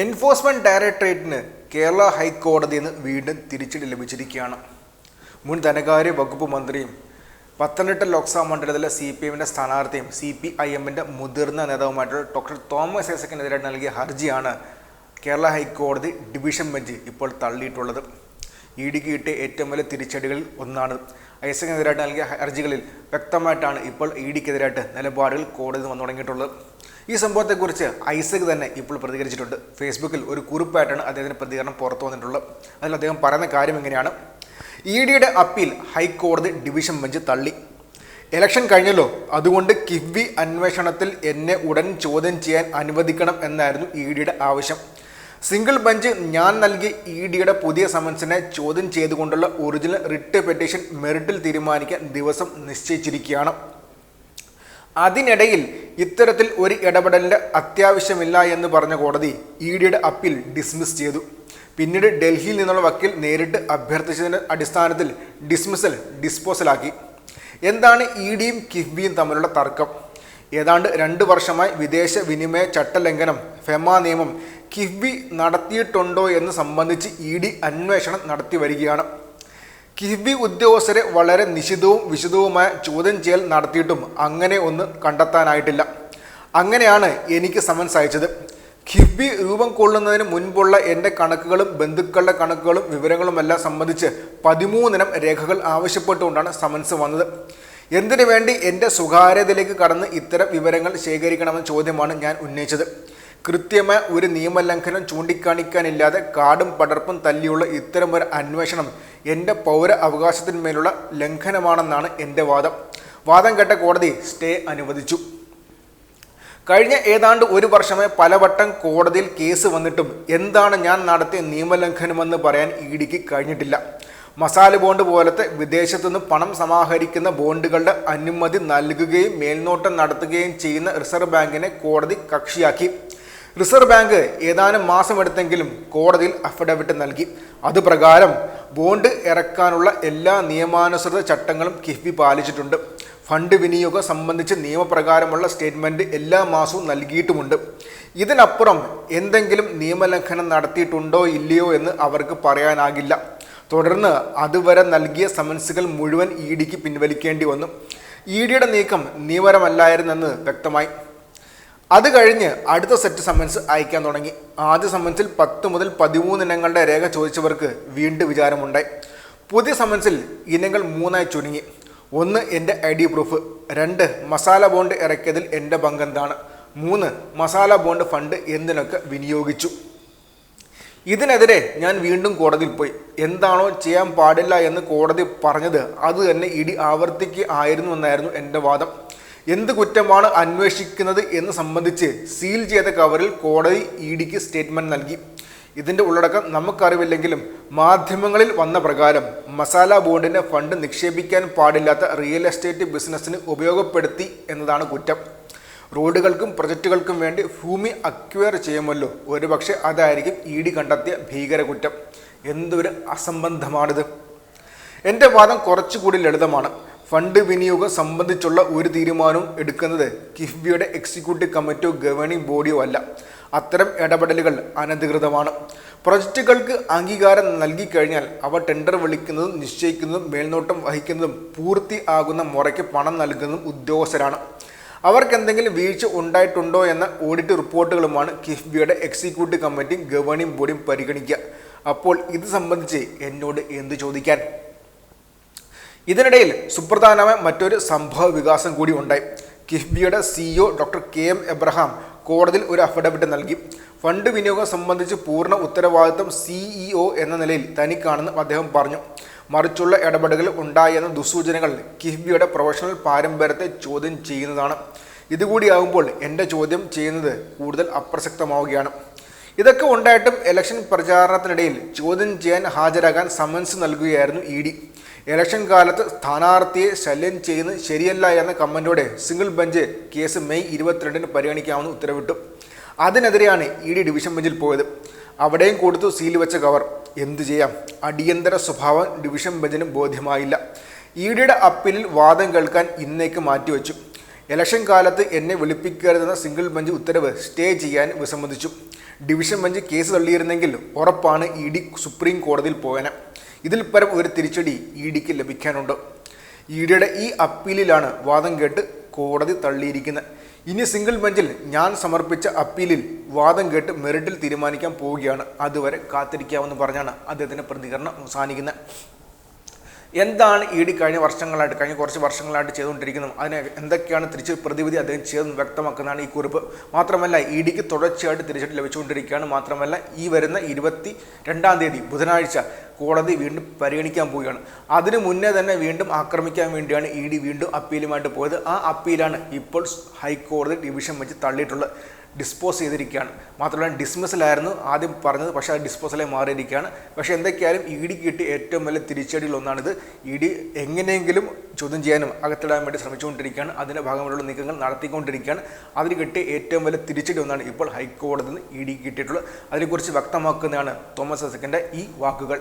Enforcement ഡയറക്ടറേറ്റിന് Kerala ഹൈക്കോടതിയിൽ നിന്ന് വീണ്ടും തിരിച്ചടി ലഭിച്ചിരിക്കുകയാണ്. മുൻ ധനകാര്യ വകുപ്പ് മന്ത്രിയും പത്തനംതിട്ട ലോക്സഭാ മണ്ഡലത്തിലെ സി പി എമ്മിന്റെ സ്ഥാനാർത്ഥിയും സി പി ഐ എമ്മിന്റെ മുതിർന്ന നേതാവുമായിട്ടുള്ള ഡോക്ടർ തോമസ് ഐസക്കിനെതിരെ നൽകിയ ഹർജിയാണ് കേരള ഹൈക്കോടതി ഡിവിഷൻ ബെഞ്ച് ഇപ്പോൾ തള്ളിയിട്ടുള്ളത്. ഇ ഡിക്ക് കിട്ടിയ ഏറ്റവും വലിയ തിരിച്ചടികളിൽ ഒന്നാണ്. ഐസക്കിനെതിരായിട്ട് നൽകിയ ഹർജികളിൽ വ്യക്തമായിട്ടാണ് ഇപ്പോൾ ഇ ഡിക്കെതിരായിട്ട് നിലപാടുകൾ കോടതി വന്നു തുടങ്ങിയിട്ടുള്ളത് ഈ സംഭവത്തെക്കുറിച്ച് ഐസക് തന്നെ ഇപ്പോൾ പ്രതികരിച്ചിട്ടുണ്ട്. ഫേസ്ബുക്കിൽ ഒരു കുറിപ്പായിട്ടാണ് അദ്ദേഹത്തിന്റെ പ്രതികരണം പുറത്തു വന്നിട്ടുള്ളത്. അതിൽ അദ്ദേഹം പറയുന്ന കാര്യം എങ്ങനെയാണ് ഇ ഡിയുടെ അപ്പീൽ ഹൈക്കോടതി ഡിവിഷൻ ബെഞ്ച് തള്ളി. ഇലക്ഷൻ കഴിഞ്ഞല്ലോ. അതുകൊണ്ട് കിഫ്ബി അന്വേഷണത്തിൽ എന്നെ ഉടൻ ചോദ്യം ചെയ്യാൻ അനുവദിക്കണം എന്നായിരുന്നു ഇ ഡിയുടെ ആവശ്യം. സിംഗിൾ ബെഞ്ച് ഞാൻ നൽകിയ ഇ ഡിയുടെ പുതിയ സമൻസിനെ ചോദ്യം ചെയ്തുകൊണ്ടുള്ള ഒറിജിനൽ റിട്ട് പെറ്റീഷൻ മെറിറ്റിൽ തീരുമാനിക്കാൻ ദിവസം നിശ്ചയിച്ചിരിക്കുകയാണ്. അതിനിടയിൽ ഇത്തരത്തിൽ ഒരു ഇടപെടലിന്റെ അത്യാവശ്യമില്ല എന്ന് പറഞ്ഞ കോടതി ഇ ഡിയുടെ അപ്പീൽ ഡിസ്മിസ് ചെയ്തു. പിന്നീട് ഡൽഹിയിൽ നിന്നുള്ള വക്കീൽ നേരിട്ട് അഭ്യർത്ഥിച്ചതിന്റെ അടിസ്ഥാനത്തിൽ ഡിസ്മിസൽ ഡിസ്പോസലാക്കി. എന്താണ് ഇ ഡിയും കിഫ്ബിയും തമ്മിലുള്ള തർക്കം? ഏതാണ്ട് രണ്ട് വർഷമായി വിദേശ വിനിമയ ചട്ടലംഘനം ഫെമ നിയമം കിഫ്ബി നടത്തിയിട്ടുണ്ടോ എന്ന് സംബന്ധിച്ച് ഇ ഡി അന്വേഷണം നടത്തി വരികയാണ്. കിഫ്ബി ഉദ്യോഗസ്ഥരെ വളരെ നിശിതവും വിശദവുമായ ചോദ്യം ചെയ്യൽ നടത്തിയിട്ടും അങ്ങനെ ഒന്നും കണ്ടെത്താനായിട്ടില്ല. അങ്ങനെയാണ് എനിക്ക് സമൻസ് അയച്ചത്. കിഫ്ബി രൂപം കൊള്ളുന്നതിന് മുൻപുള്ള എന്റെ കണക്കുകളും ബന്ധുക്കളുടെ കണക്കുകളും വിവരങ്ങളുമെല്ലാം സംബന്ധിച്ച് പതിമൂന്നിനം രേഖകൾ ആവശ്യപ്പെട്ടുകൊണ്ടാണ് സമൻസ് വന്നത്. എന്തിനു വേണ്ടി എന്റെ സ്വകാര്യതയിലേക്ക് കടന്ന് ഇത്തരം വിവരങ്ങൾ ശേഖരിക്കണമെന്ന ചോദ്യമാണ് ഞാൻ ഉന്നയിച്ചത്. കൃത്യമായ ഒരു നിയമലംഘനം ചൂണ്ടിക്കാണിക്കാനില്ലാതെ കാടും പടർപ്പും തല്ലിയുള്ള ഇത്തരം ഒരു അന്വേഷണം എന്റെ പൗര അവകാശത്തിന്മേലുള്ള ലംഘനമാണെന്നാണ് എന്റെ വാദം. വാദം കേട്ട കോടതി സ്റ്റേ അനുവദിച്ചു. കഴിഞ്ഞ ഏതാണ്ട് ഒരു വർഷമായി പലവട്ടം കോടതിയിൽ കേസ് വന്നിട്ടും എന്താണ് ഞാൻ നടത്തിയ നിയമലംഘനമെന്ന് പറയാൻ ഇ ഡിക്ക് കഴിഞ്ഞിട്ടില്ല. മസാല ബോണ്ട് പോലത്തെ വിദേശത്തുനിന്ന് പണം സമാഹരിക്കുന്ന ബോണ്ടുകളുടെ അനുമതി നൽകുകയും മേൽനോട്ടം നടത്തുകയും ചെയ്യുന്ന റിസർവ് ബാങ്കിനെ കോടതി കക്ഷിയാക്കി. റിസർവ് ബാങ്ക് ഏതാനും മാസമെടുത്തെങ്കിലും കോടതിയിൽ അഫിഡവിറ്റ് നൽകി. അതുപ്രകാരം ബോണ്ട് ഇറക്കാനുള്ള എല്ലാ നിയമാനുസൃത ചട്ടങ്ങളും കിഫ്ബി പാലിച്ചിട്ടുണ്ട്. ഫണ്ട് വിനിയോഗം സംബന്ധിച്ച് നിയമപ്രകാരമുള്ള സ്റ്റേറ്റ്മെന്റ് എല്ലാ മാസവും നൽകിയിട്ടുമുണ്ട്. ഇതിനപ്പുറം എന്തെങ്കിലും നിയമലംഘനം നടത്തിയിട്ടുണ്ടോ ഇല്ലയോ എന്ന് അവർക്ക് പറയാനാകില്ല. തുടർന്ന് അതുവരെ നൽകിയ സമൻസുകൾ മുഴുവൻ ഇ ഡിക്ക് പിൻവലിക്കേണ്ടി വന്നു. ഇ ഡിയുടെ നീക്കം നിയമപരമല്ലായിരുന്നെന്ന് വ്യക്തമായി. അത് കഴിഞ്ഞ് അടുത്ത സെറ്റ് സമ്മൻസ് അയക്കാൻ തുടങ്ങി. ആദ്യ സമ്മൻസിൽ പത്ത് മുതൽ പതിമൂന്ന് ഇനങ്ങളുടെ രേഖ ചോദിച്ചവർക്ക് വീണ്ടും വിചാരമുണ്ടായി. പുതിയ സമ്മൻസിൽ ഇനങ്ങൾ മൂന്നായി ചുരുങ്ങി. ഒന്ന് എന്റെ ഐ ഡി പ്രൂഫ് രണ്ട് മസാല ബോണ്ട് ഇറക്കിയതിൽ എന്റെ പങ്കെന്താണ് മൂന്ന് മസാല ബോണ്ട് ഫണ്ട് എന്തിനൊക്കെ വിനിയോഗിച്ചു. ഇതിനെതിരെ ഞാൻ വീണ്ടും കോടതിയിൽ പോയി. എന്താണോ ചെയ്യാൻ പാടില്ല എന്ന് കോടതി പറഞ്ഞത് അത് തന്നെ ഇടി ആവർത്തിക്കുക ആയിരുന്നു എന്നായിരുന്നു എന്റെ വാദം. എന്ത് കുറ്റമാണ് അന്വേഷിക്കുന്നത് എന്ന് സംബന്ധിച്ച് സീൽ ചെയ്ത കവറിൽ കോടതി ഇ ഡിക്ക് സ്റ്റേറ്റ്മെന്റ് നൽകി. ഇതിന്റെ ഉള്ളടക്കം നമുക്കറിവില്ലെങ്കിലും മാധ്യമങ്ങളിൽ വന്ന പ്രകാരം മസാല ബോണ്ടിന്റെ ഫണ്ട് നിക്ഷേപിക്കാൻ പാടില്ലാത്ത റിയൽ എസ്റ്റേറ്റ് ബിസിനസ്സിന് ഉപയോഗപ്പെടുത്തി എന്നതാണ് കുറ്റം. റോഡുകൾക്കും പ്രൊജക്റ്റുകൾക്കും വേണ്ടി ഭൂമി അക്വയർ ചെയ്യുമല്ലോ. ഒരുപക്ഷെ അതായിരിക്കും ഇ ഡി കണ്ടെത്തിയ ഭീകര കുറ്റം. എന്തൊരു അസംബന്ധമാണിത്. എന്റെ വാദം കുറച്ചുകൂടി ലളിതമാണ്. ഫണ്ട് വിനിയോഗം സംബന്ധിച്ചുള്ള ഒരു തീരുമാനവും എടുക്കുന്നത് കിഫ്ബിയുടെ എക്സിക്യൂട്ടീവ് കമ്മിറ്റിയോ ഗവേണിംഗ് ബോഡിയോ അല്ല. അത്തരം ഇടപെടലുകൾ അനധികൃതമാണ്. പ്രൊജക്റ്റുകൾക്ക് അംഗീകാരം നൽകിക്കഴിഞ്ഞാൽ അവ ടെൻഡർ വിളിക്കുന്നതും നിശ്ചയിക്കുന്നതും മേൽനോട്ടം വഹിക്കുന്നതും പൂർത്തിയാകുന്ന മുറയ്ക്ക് പണം നൽകുന്നതും ഉദ്യോഗസ്ഥരാണ്. അവർക്ക് എന്തെങ്കിലും വീഴ്ച ഉണ്ടായിട്ടുണ്ടോ എന്ന ഓഡിറ്റ് റിപ്പോർട്ടുകളുമാണ് കിഫ്ബിയുടെ എക്സിക്യൂട്ടീവ് കമ്മിറ്റിയും ഗവേണിംഗ് ബോഡിയും പരിഗണിക്കുക. അപ്പോൾ ഇത് സംബന്ധിച്ച് എന്നോട് എന്ത് ചോദിക്കാൻ? ഇതിനിടയിൽ സുപ്രധാനമായ മറ്റൊരു സംഭവ വികാസം കൂടി ഉണ്ടായി. കിഫ്ബിയുടെ CEO doctor K M Abraham കോടതിയിൽ ഒരു അഫിഡവിറ്റ് നൽകി. ഫണ്ട് വിനിയോഗം സംബന്ധിച്ച് പൂർണ ഉത്തരവാദിത്വം സിഇഒ എന്ന നിലയിൽ തനിക്കാണെന്ന് അദ്ദേഹം പറഞ്ഞു. മറിച്ചുള്ള ഇടപെടലുകൾ ഉണ്ടായെന്ന ദുസൂചനകൾ കിഫ്ബിയുടെ പ്രൊഫഷണൽ പാരമ്പര്യത്തെ ചോദ്യം ചെയ്യുന്നതാണ്. ഇതുകൂടിയാകുമ്പോൾ എന്റെ ചോദ്യം ചെയ്യുന്നത് കൂടുതൽ അപ്രസക്തമാവുകയാണ്. ഇതൊക്കെ ഉണ്ടായിട്ടും ഇലക്ഷൻ പ്രചാരണത്തിനിടയിൽ ചോദ്യം ചെയ്യാൻ ഹാജരാകാൻ സമൻസ് നൽകുകയായിരുന്നു ഇ ഡി ഇലക്ഷൻ കാലത്ത് സ്ഥാനാർത്ഥിയെ ശല്യം ചെയ്യുന്നത് ശരിയല്ല എന്ന കമ്മന്റോടെ സിംഗിൾ ബെഞ്ച് കേസ് മെയ് ഇരുപത്തിരണ്ടിന് പരിഗണിക്കാമെന്ന് ഉത്തരവിട്ടു. അതിനെതിരെയാണ് ഇ ഡി ഡിവിഷൻ ബെഞ്ചിൽ പോയത്. അവിടെയും കൊടുത്തു സീൽ വെച്ച കവർ എന്തു ചെയ്യാം? അടിയന്തര സ്വഭാവം ഡിവിഷൻ ബെഞ്ചിന് ബോധ്യമായില്ല. ഇ ഡിയുടെ അപ്പീലിൽ വാദം കേൾക്കാൻ ഇന്നേക്ക് മാറ്റിവെച്ചു. ഇലക്ഷൻ കാലത്ത് എന്നെ വിളിപ്പിക്കരുതെന്ന സിംഗിൾ ബെഞ്ച് ഉത്തരവ് സ്റ്റേ ചെയ്യാൻ വിസമ്മതിച്ചു. ഡിവിഷൻ ബെഞ്ച് കേസ് തള്ളിയിരുന്നെങ്കിൽ ഉറപ്പാണ് ഇ ഡി സുപ്രീം കോടതിയിൽ പോയനെ. ഇതിൽ പരം ഒരു തിരിച്ചടി ഇ ഡിക്ക് ലഭിക്കാനുണ്ട്. ഇ ഡിയുടെ ഈ അപ്പീലിലാണ് വാദം കേട്ട് കോടതി തള്ളിയിരിക്കുന്നത്. ഇനി സിംഗിൾ ബെഞ്ചിൽ ഞാൻ സമർപ്പിച്ച അപ്പീലിൽ വാദം കേട്ട് മെറിറ്റിൽ തീരുമാനിക്കാൻ പോവുകയാണ്. അതുവരെ കാത്തിരിക്കാമെന്ന് പറഞ്ഞാണ് അദ്ദേഹത്തിന്റെ പ്രതികരണം അവസാനിക്കുന്നത്. എന്താണ് ഇ ഡി കഴിഞ്ഞ വർഷങ്ങളായിട്ട് കഴിഞ്ഞ കുറച്ച് വർഷങ്ങളായിട്ട് ചെയ്തുകൊണ്ടിരിക്കുന്നത്? അതിന് എന്തൊക്കെയാണ് തിരിച്ച് പ്രതിവിധി അദ്ദേഹം ചെയ്തെന്ന് വ്യക്തമാക്കുന്നതാണ് ഈ കുറിപ്പ്. മാത്രമല്ല ഇ ഡിക്ക് തുടർച്ചയായിട്ട് തിരിച്ചിട്ട് ലഭിച്ചുകൊണ്ടിരിക്കുകയാണ്. മാത്രമല്ല ഈ വരുന്ന ഇരുപത്തി രണ്ടാം തീയതി ബുധനാഴ്ച കോടതി വീണ്ടും പരിഗണിക്കാൻ പോവുകയാണ്. അതിനു മുന്നേ തന്നെ വീണ്ടും ആക്രമിക്കാൻ വേണ്ടിയാണ് ഇ ഡി വീണ്ടും അപ്പീലുമായിട്ട് പോയത്. ആ അപ്പീലാണ് ഇപ്പോൾ ഹൈക്കോടതി ഡിവിഷൻ വെച്ച് തള്ളിയിട്ടുള്ളത്. ഡിസ്പോസ് ചെയ്തിരിക്കുകയാണ്. മാത്രമല്ല ഡിസ്മിസലായിരുന്നു ആദ്യം പറഞ്ഞത് പക്ഷേ അത് ഡിസ്പോസലായി മാറിയിരിക്കുകയാണ്. പക്ഷേ എന്തൊക്കെയായാലും ഇ ഡി കിട്ടിയ ഏറ്റവും വലിയ തിരിച്ചടികളൊന്നാണിത് ഇ ഡി എങ്ങനെയെങ്കിലും ചോദ്യം ചെയ്യാനും അകത്തിടാൻ വേണ്ടി ശ്രമിച്ചുകൊണ്ടിരിക്കുകയാണ്. അതിന്റെ ഭാഗമായിട്ടുള്ള നീക്കങ്ങൾ നടത്തിക്കൊണ്ടിരിക്കുകയാണ്. അതിന് കിട്ടിയ ഏറ്റവും വലിയ തിരിച്ചടി ഒന്നാണ് ഇപ്പോൾ ഹൈക്കോടതിയിൽ നിന്ന് ഇ ഡി കിട്ടിയിട്ടുള്ളത്. അതിനെക്കുറിച്ച് വ്യക്തമാക്കുന്നതാണ് തോമസ് ഐസക്കിന്റെ ഈ വാക്കുകൾ.